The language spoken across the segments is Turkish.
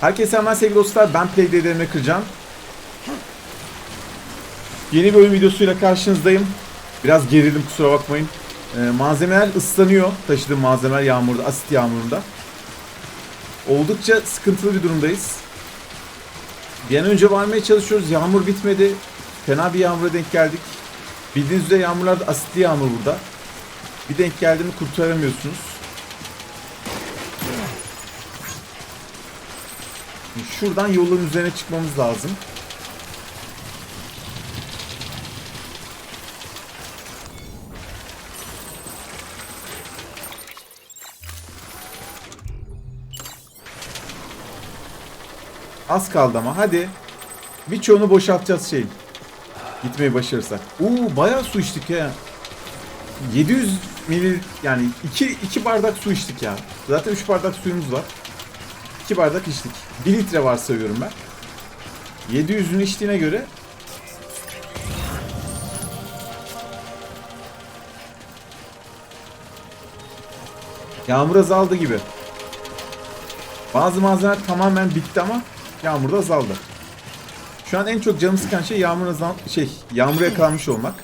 Herkese hemen sevgili dostlar ben Playdead'e kıracağım. Yeni bir oyun videosuyla karşınızdayım. Biraz gerildim kusura bakmayın. Ee, malzemeler ıslanıyor. Taşıdığım malzemeler yağmurda, asit yağmurunda. Oldukça sıkıntılı bir durumdayız. Bir an önce varmaya çalışıyoruz. Yağmur bitmedi. Fena bir yağmura denk geldik. Bildiğiniz üzere yağmurlar da asitli yağmur burada. Bir denk geldi kurtaramıyorsunuz. Şuradan yolun üzerine çıkmamız lazım. Az kaldı ama hadi. Birçoğunu boşaltacağız şeyin. Gitmeyi başarırsak. Oo bayağı su içtik ya. 700 ml yani 2 2 bardak su içtik ya. Zaten 3 bardak suyumuz var. 2 bardak içtik. 1 litre var sayıyorum ben. 700'ün içtiğine göre Yağmur azaldı gibi. Bazı malzemeler tamamen bitti ama yağmur da azaldı. Şu an en çok canımı sıkan şey yağmur azal şey yağmura yakalanmış olmak.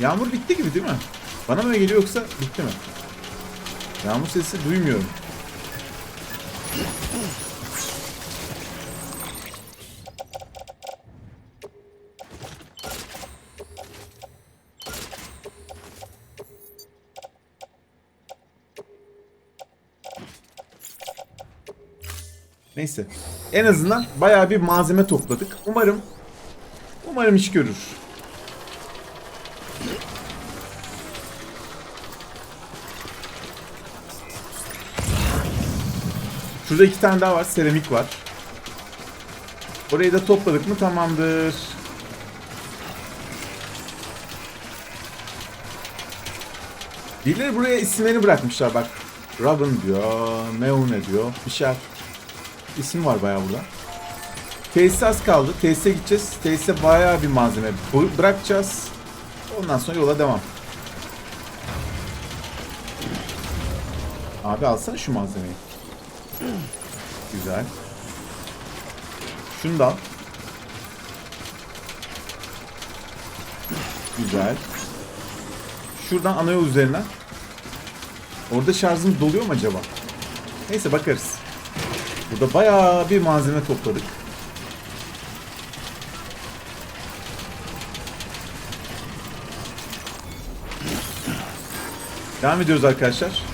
Yağmur bitti gibi değil mi? Bana mı geliyor yoksa bitti mi? Yağmur sesi duymuyorum. Neyse. En azından bayağı bir malzeme topladık. Umarım umarım iş görür. Şurada iki tane daha var. Seramik var. Orayı da topladık mı tamamdır. Birileri buraya isimlerini bırakmışlar bak. Robin diyor, Meune diyor, bir şey. İsim var bayağı burada. Tesise az kaldı. Tesise gideceğiz. Tesise bayağı bir malzeme bırakacağız. Ondan sonra yola devam. Abi alsana şu malzemeyi. Güzel. Şunu da al. Güzel. Şuradan ana yol üzerinden. Orada şarjım doluyor mu acaba? Neyse bakarız. Burada bayağı bir malzeme topladık. Devam ediyoruz arkadaşlar.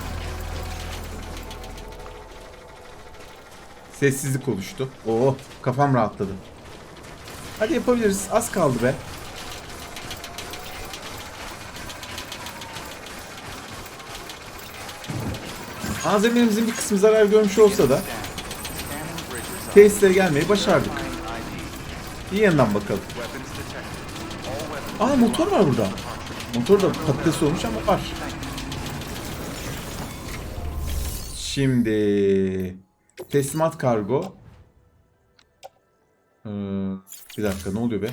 Sessizlik oluştu. Oo, kafam rahatladı. Hadi yapabiliriz. Az kaldı be. Malzemelerimizin bir kısmı zarar görmüş olsa da tesislere gelmeyi başardık. Bir yandan bakalım. Aa motor var burada. Motor da patates olmuş ama var. Şimdi teslimat kargo. Ee, bir dakika ne oluyor be?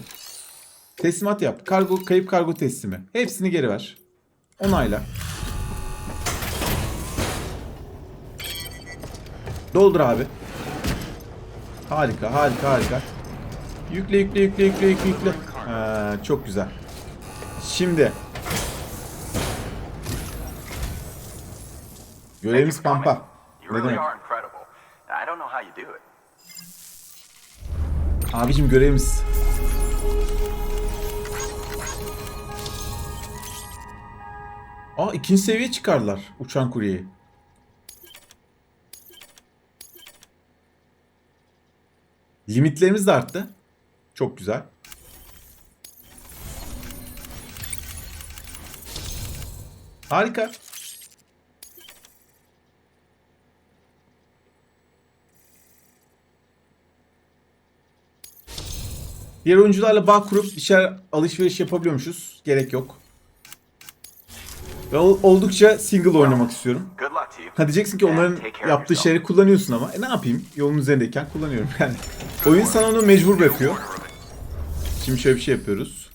Teslimat yap. Kargo kayıp kargo teslimi. Hepsini geri ver. Onayla. Doldur abi. Harika, harika, harika. Yükle, yükle, yükle, yükle, yükle, yükle. Çok güzel. Şimdi. Görevimiz pampa. Ne demek? You do it. Abicim görevimiz. Aa ikinci seviye çıkardılar uçan kuryeyi. Limitlerimiz de arttı. Çok güzel. Harika. Diğer oyuncularla bağ kurup şeyler alışveriş yapabiliyormuşuz. Gerek yok. Ve ol- oldukça single oynamak istiyorum. Ha diyeceksin ki onların yaptığı şeyleri kullanıyorsun ama. E ne yapayım? Yolun üzerindeyken kullanıyorum yani. Oyun sana onu mecbur bırakıyor. Şimdi şöyle bir şey yapıyoruz.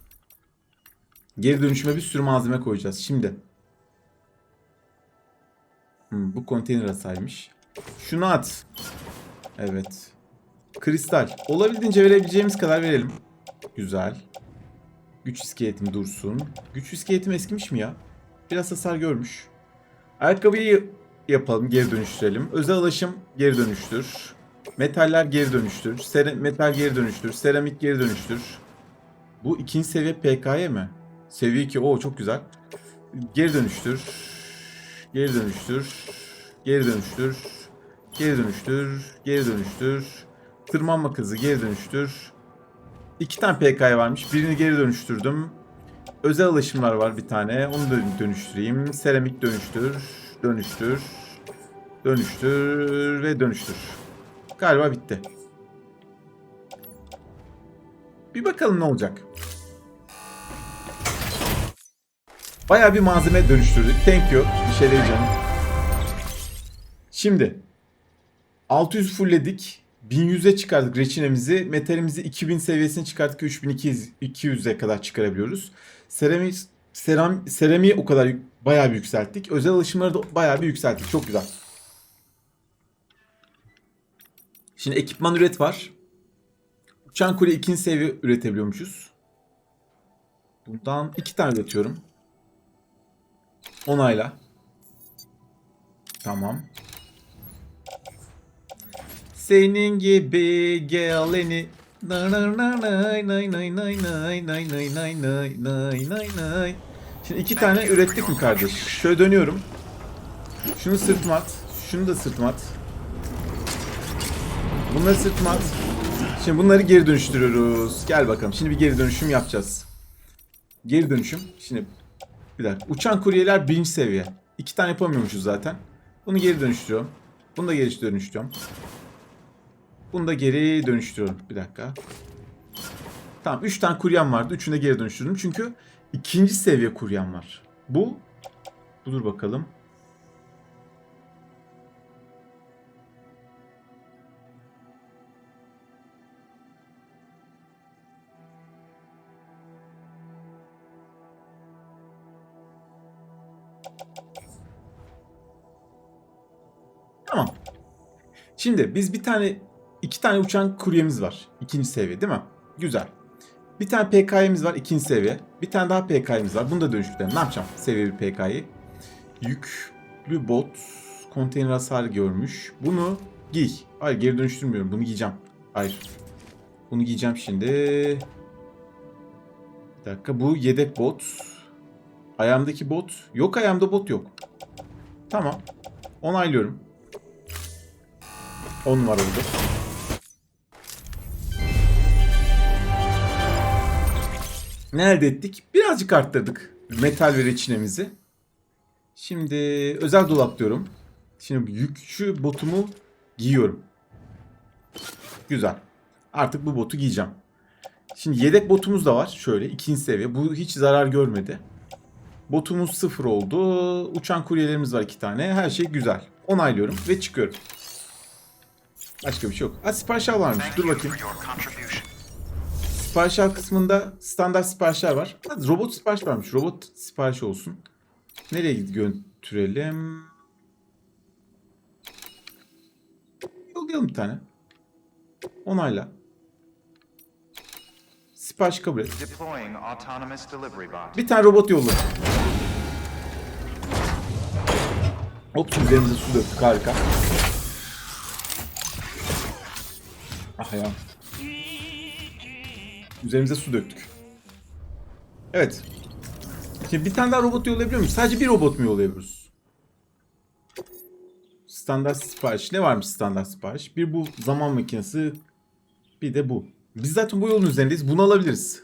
Geri dönüşüme bir sürü malzeme koyacağız. Şimdi. Hmm, bu konteyner hasarıymış. Şunu at. Evet. Kristal. Olabildiğince verebileceğimiz kadar verelim. Güzel. Güç iskeletim dursun. Güç iskeletim eskimiş mi ya? Biraz hasar görmüş. Ayakkabıyı yapalım, geri dönüştürelim. Özel ulaşım geri dönüştür. Metaller geri dönüştür. Sera- metal geri dönüştür. Seramik geri dönüştür. Bu ikinci seviye PK'ye mi? Seviye 2. Oo çok güzel. Geri dönüştür. Geri dönüştür. Geri dönüştür. Geri dönüştür. Geri dönüştür. Tırmanma hızı geri dönüştür. İki tane PK'ya varmış. Birini geri dönüştürdüm. Özel alışımlar var bir tane. Onu da dönüştüreyim. Seramik dönüştür. Dönüştür. Dönüştür ve dönüştür. Galiba bitti. Bir bakalım ne olacak. Bayağı bir malzeme dönüştürdük. Thank you. Bir şey canım. Şimdi 600 fullledik. 1100'e çıkardık reçinemizi. Metalimizi 2000 seviyesine çıkarttık. 3200'e kadar çıkarabiliyoruz. Serami, seram, seramiği o kadar bayağı bir yükselttik. Özel alışımları da bayağı bir yükselttik. Çok güzel. Şimdi ekipman üret var. Uçan kule ikinci seviye üretebiliyormuşuz. Bundan iki tane üretiyorum. Onayla. Tamam. Senin gibi geleni Nay nay nay nay nay nay nay nay nay nay nay nay nay nay Şimdi iki tane ürettik mi kardeş? Şöyle dönüyorum. Şunu sırtıma at. Şunu da sırtıma at. Bunları sırtıma at. Şimdi bunları geri dönüştürüyoruz. Gel bakalım. Şimdi bir geri dönüşüm yapacağız. Geri dönüşüm. Şimdi bir dakika. Uçan kuryeler birinci seviye. İki tane yapamıyormuşuz zaten. Bunu geri dönüştürüyorum. Bunu da geri dönüştürüyorum. Bunu da geri dönüştürüyorum. Bir dakika. Tamam 3 tane kuryem vardı. Üçünü de geri dönüştürdüm. Çünkü ikinci seviye kuryem var. Bu. Budur bakalım. Tamam. Şimdi biz bir tane iki tane uçan kuryemiz var. İkinci seviye değil mi? Güzel. Bir tane PK'yemiz var ikinci seviye. Bir tane daha PK'yemiz var. Bunu da dönüştürelim. Ne yapacağım? Seviye bir PK'yı. Yüklü bot konteyner hasarı görmüş. Bunu giy. Hayır geri dönüştürmüyorum. Bunu giyeceğim. Hayır. Bunu giyeceğim şimdi. Bir dakika bu yedek bot. Ayağımdaki bot. Yok ayağımda bot yok. Tamam. Onaylıyorum. 10 numara oldu. Ne elde ettik? Birazcık arttırdık metal ve reçinemizi. Şimdi özel dolap diyorum. Şimdi yükçü botumu giyiyorum. Güzel. Artık bu botu giyeceğim. Şimdi yedek botumuz da var. Şöyle ikinci seviye. Bu hiç zarar görmedi. Botumuz sıfır oldu. Uçan kuryelerimiz var iki tane. Her şey güzel. Onaylıyorum ve çıkıyorum. Başka bir şey yok. Ha sipariş varmış. Dur bakayım. Sipariş al kısmında standart siparişler var. Hadi robot sipariş varmış. Robot sipariş olsun. Nereye götürelim? Yollayalım bir tane. Onayla. Sipariş kabul et. Bir tane robot yolla. Hop üzerimize su döktük harika. Ah ya. Üzerimize su döktük. Evet. Şimdi bir tane daha robot yollayabiliyor muyuz? Sadece bir robot mu yollayabiliyoruz? Standart sipariş. Ne varmış standart sipariş? Bir bu zaman makinesi. Bir de bu. Biz zaten bu yolun üzerindeyiz. Bunu alabiliriz.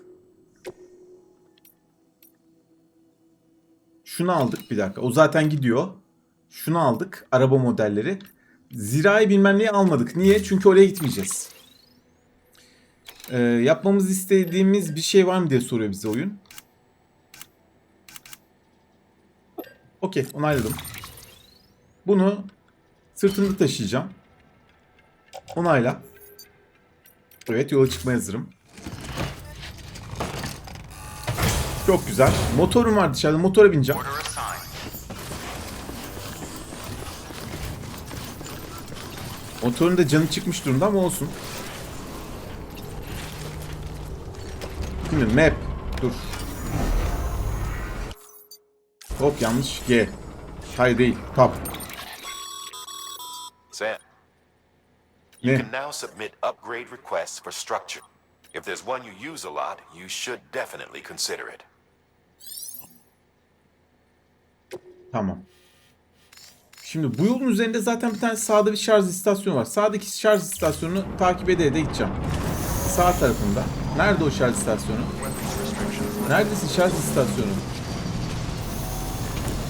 Şunu aldık bir dakika. O zaten gidiyor. Şunu aldık. Araba modelleri. Zirai bilmem neyi almadık. Niye? Çünkü oraya gitmeyeceğiz. Ee, yapmamızı istediğimiz bir şey var mı diye soruyor bize oyun. Okey onayladım. Bunu sırtımda taşıyacağım. Onayla. Evet yola çıkmaya hazırım. Çok güzel. Motorum var dışarıda. Motora bineceğim. Motorun da canı çıkmış durumda ama olsun. Şimdi map. Dur. Hop yanlış. G. Hayır değil. Tab. Sam, you can now submit upgrade requests for structure. If there's one you use a lot, you should definitely consider it. Tamam. Şimdi bu yolun üzerinde zaten bir tane sağda bir şarj istasyonu var. Sağdaki şarj istasyonunu takip ede ede gideceğim. Sağ tarafında. Nerede o şarj istasyonu? Neredesin şarj istasyonu?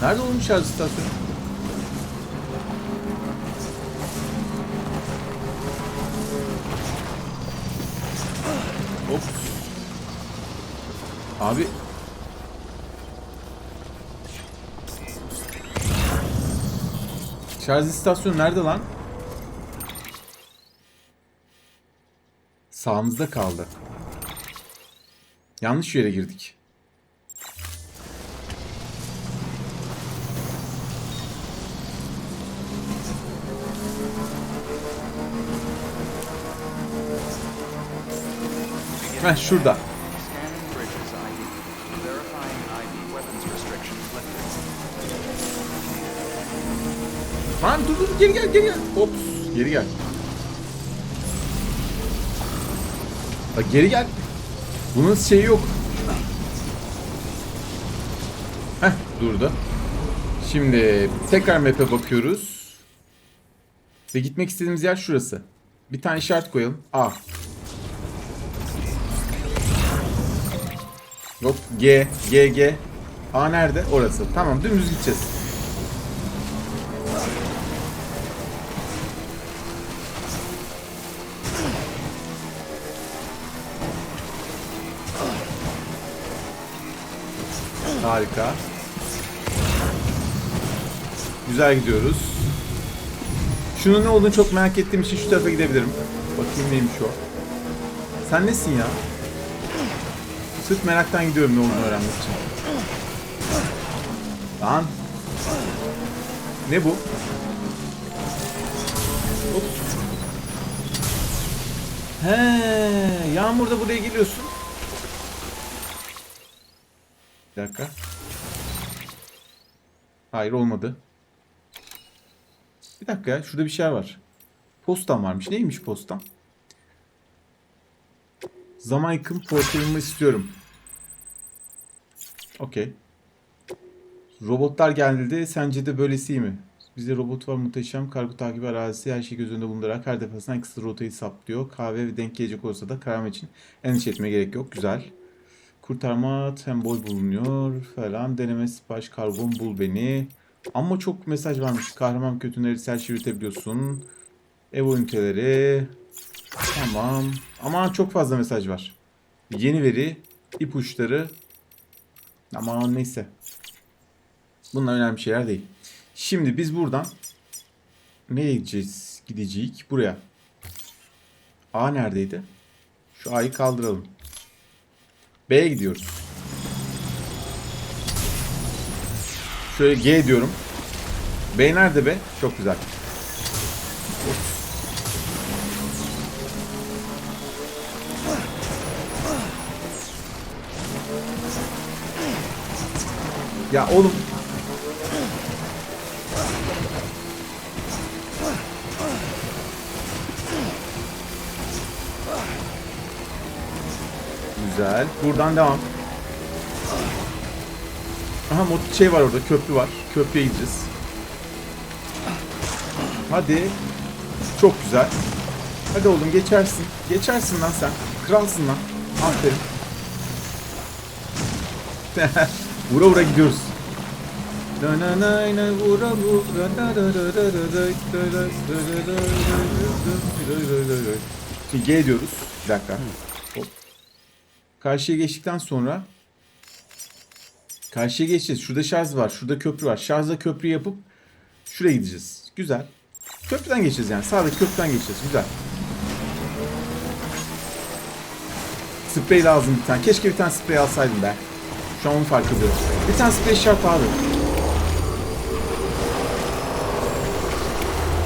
Nerede oğlum şarj istasyonu? Hop. Abi Şarj istasyonu nerede lan? Sağımızda kaldı. Yanlış yere girdik. Heh şurada. Lan dur dur geri gel geri gel. Ops geri gel. Bak geri gel. Bunun şeyi yok. Heh durdu. Şimdi tekrar map'e bakıyoruz. Ve gitmek istediğimiz yer şurası. Bir tane işaret koyalım. A. Yok G, G, G. A nerede? Orası. Tamam dümdüz gideceğiz. Harika. Güzel gidiyoruz. Şunun ne olduğunu çok merak ettiğim için şu tarafa gidebilirim. Bakayım neymiş o. Sen nesin ya? Sırf meraktan gidiyorum ne olduğunu öğrenmek için. Lan. Ne bu? Hop. He, yağmurda buraya geliyorsun. Bir dakika. Hayır olmadı. Bir dakika ya şurada bir şey var. Postam varmış. Neymiş postam? Zaman yıkım portalımı istiyorum. Okey. Robotlar geldi. Sence de böylesi iyi mi? Bizde robot var muhteşem. Kargo takibi arazisi her şeyi göz önünde bulundurarak her defasında en kısa rotayı saplıyor. Kahve ve denk gelecek olsa da karar için endişe etmeye gerek yok. Güzel. Kurtarma sembol bulunuyor falan. Deneme sipariş karbon bul beni. Ama çok mesaj varmış. Kahraman kötüleri ser yürütebiliyorsun. Evo üniteleri. Tamam. Ama çok fazla mesaj var. Yeni veri, ipuçları. Ama neyse. Bunlar önemli şeyler değil. Şimdi biz buradan nereye gideceğiz? Gideceğiz buraya. A neredeydi? Şu A'yı kaldıralım. B'ye gidiyoruz. Şöyle G diyorum. B nerede be? Çok güzel. Ya oğlum. Güzel. Buradan devam. Aha mod şey var orada köprü var. Köprüye gideceğiz. Hadi. Çok güzel. Hadi oğlum geçersin. Geçersin lan sen. Kralsın lan. Aferin. vura vura gidiyoruz. Şimdi G diyoruz. Bir dakika. Karşıya geçtikten sonra Karşıya geçeceğiz. Şurada şarj var. Şurada köprü var. Şarjla köprü yapıp şuraya gideceğiz. Güzel. Köprüden geçeceğiz yani. Sağdaki köprüden geçeceğiz. Güzel. Sprey lazım bir tane. Keşke bir tane sprey alsaydım be. Şu an onu fark ediyorum. Bir tane sprey şart abi.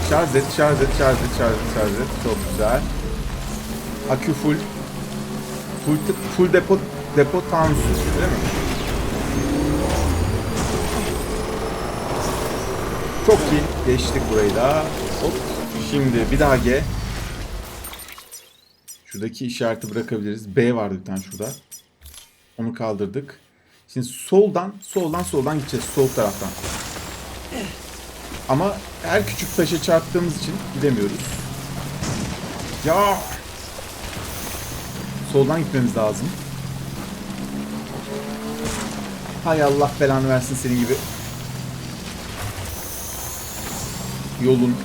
Şarj et, şarj et, şarj et, şarj et, şarj et. Çok güzel. Akü full. Full, full depo, depo tansu değil mi? Çok iyi. Geçtik burayı da. Hop. Şimdi bir daha G. Şuradaki işareti bırakabiliriz. B vardı bir tane şurada. Onu kaldırdık. Şimdi soldan, soldan, soldan gideceğiz. Sol taraftan. Ama her küçük taşa çarptığımız için gidemiyoruz. Ya! Soldan gitmemiz lazım. Hay Allah belanı versin senin gibi. Yolun.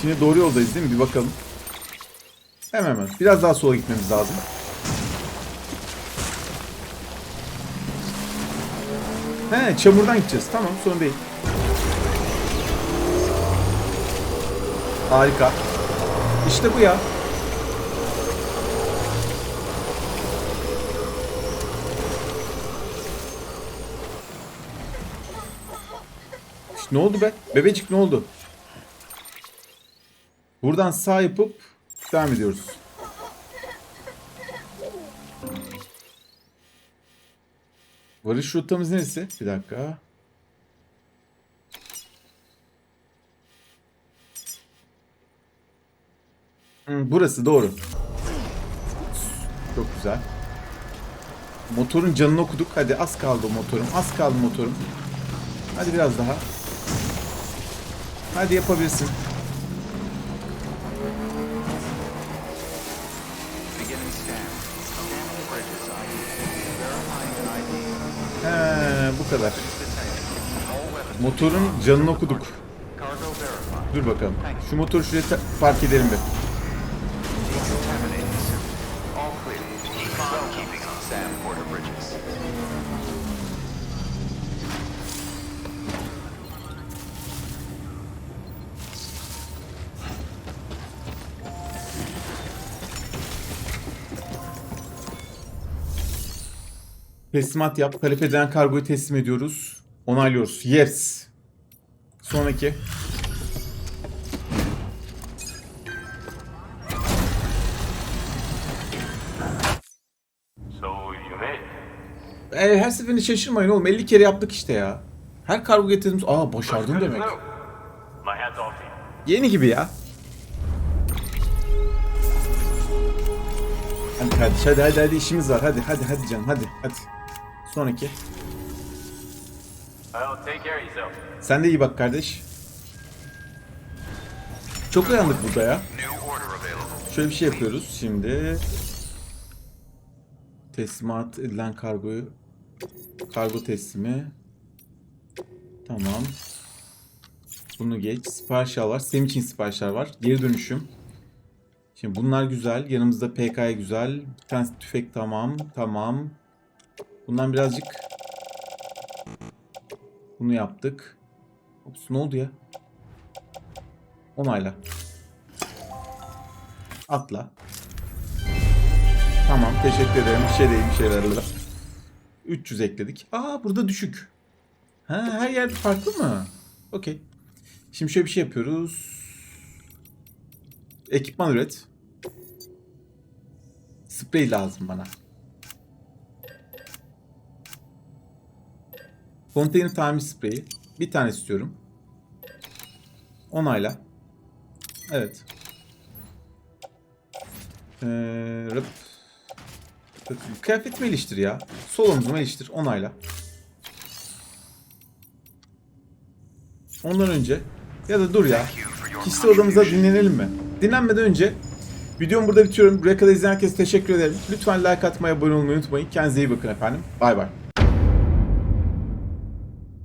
Şimdi doğru yoldayız değil mi? Bir bakalım. Hemen hemen. Biraz daha sola gitmemiz lazım. He çamurdan gideceğiz. Tamam sorun değil. Harika. İşte bu ya. Ne oldu be? Bebecik ne oldu? Buradan sağ yapıp devam ediyoruz. Varış rotamız neresi? Bir dakika. Burası doğru. Çok güzel. Motorun canını okuduk. Hadi az kaldı motorum. Az kaldı motorum. Hadi biraz daha. Hadi yapabilirsin. He, bu kadar. Motorun canını okuduk. Dur bakalım. Şu motoru şuraya park edelim bir. Teslimat yap. Talep edilen kargoyu teslim ediyoruz. Onaylıyoruz. Yes. Sonraki. E, her seferinde şaşırmayın oğlum. 50 kere yaptık işte ya. Her kargo getirdiğimiz... Aa başardın demek. You. Yeni gibi ya. Hadi kardeş hadi hadi hadi işimiz var. Hadi hadi hadi canım hadi hadi. Sonraki. Sen de iyi bak kardeş. Çok uyandık burada ya. Şöyle bir şey yapıyoruz şimdi. Teslimat edilen kargoyu kargo teslimi. Tamam. Bunu geç. Sipariş al var. Senin için siparişler var. Geri dönüşüm. Şimdi bunlar güzel. Yanımızda PK'ya güzel. Bir tane tüfek tamam. Tamam. Bundan birazcık bunu yaptık. Ops ne oldu ya? Onayla. Atla. Tamam teşekkür ederim. Bir şey değil bir şeyler. 300 ekledik. Aa burada düşük. Ha her yerde farklı mı? Okey. Şimdi şöyle bir şey yapıyoruz. Ekipman üret. Sprey lazım bana. Konteyner tamir spreyi. Bir tane istiyorum. Onayla. Evet. Ee, rıp. Kıyafetimi iliştir ya. Sol omzuma. Onayla. Ondan önce ya da dur ya. Kişisel odamıza dinlenelim mi? Dinlenmeden önce videomu burada bitiriyorum. Buraya kadar izleyen herkese teşekkür ederim. Lütfen like atmayı, abone olmayı unutmayın. Kendinize iyi bakın efendim. Bay bay.